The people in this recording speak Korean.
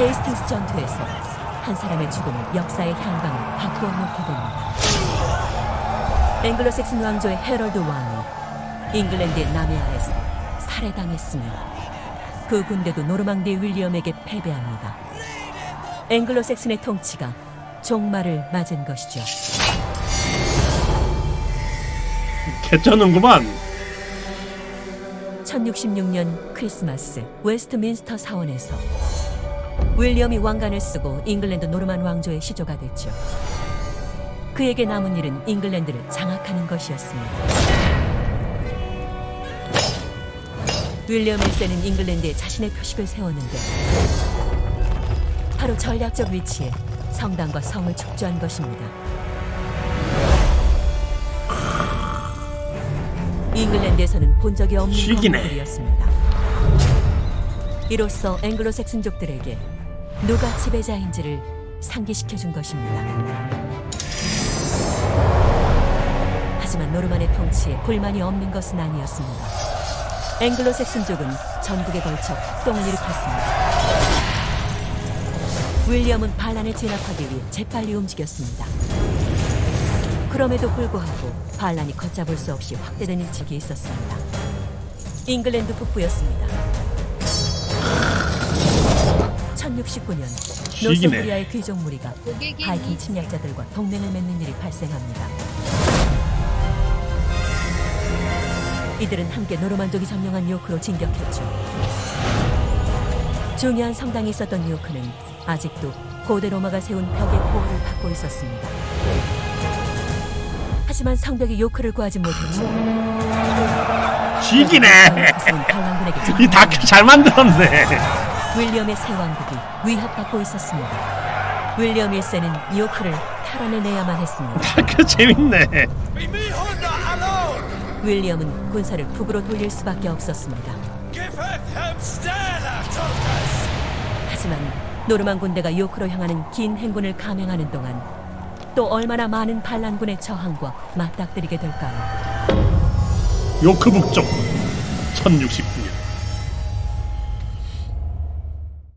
헤이스팅스 전투에서 한 사람의 죽음은 역사의 향방을 바꾸어 놓게 됩니다. 앵글로색슨 왕조의 헤럴드 왕이 잉글랜드의 남해 아래서 살해당했으며 그 군대도 노르망디 윌리엄에게 패배합니다. 앵글로색슨의 통치가 종말을 맞은 것이죠. 개쩌는구만 1066년 크리스마스 웨스트민스터 사원에서 윌리엄이 왕관을 쓰고 잉글랜드 노르만 왕조의 시조가 됐죠. 그에게 남은 일은 잉글랜드를 장악하는 것이었습니다. 윌리엄 1세는 잉글랜드에 자신의 표식을 세웠는데 바로 전략적 위치에 성당과 성을 축조한 것입니다. 잉글랜드에서는 본 적이 없는 시기네. 건물들이었습니다. 이로써 앵글로색슨족들에게 누가 지배자인지를 상기시켜 준 것입니다. 하지만 노르만의 통치에 불만이 없는 것은 아니었습니다. 앵글로색슨족은 전국에 걸쳐 폭동을 일으켰습니다. 윌리엄은 반란을 진압하기 위해 재빨리 움직였습니다. 그럼에도 불구하고 반란이 걷잡을 수 없이 확대된 일찍이 있었습니다. 잉글랜드 북부였습니다. 1069년 시기네. 노스부리아의 귀족 무리가 바이킹 침략자들과 동맹을 맺는 일이 발생합니다. 이들은 함께 노르만족이 점령한 요크로 진격했죠. 중요한 성당이 있었던 요크는 아직도 고대 로마가 세운 벽의 보호를 받고 있었습니다. 하지만 성벽이 요크를 구하지 못했죠. 반란군에게 이 다큐 잘 만들었네 윌리엄의 새 왕국이 위협받고 있었습니다. 윌리엄 1세는 요크를 탈환해내야만 했습니다. 다큐 재밌네! 윌리엄은 군사를 북으로 돌릴 수밖에 없었습니다. 하지만 노르만 군대가 요크로 향하는 긴 행군을 감행하는 동안 또 얼마나 많은 반란군의 저항과 맞닥뜨리게 될까요? 요크 북쪽 1069년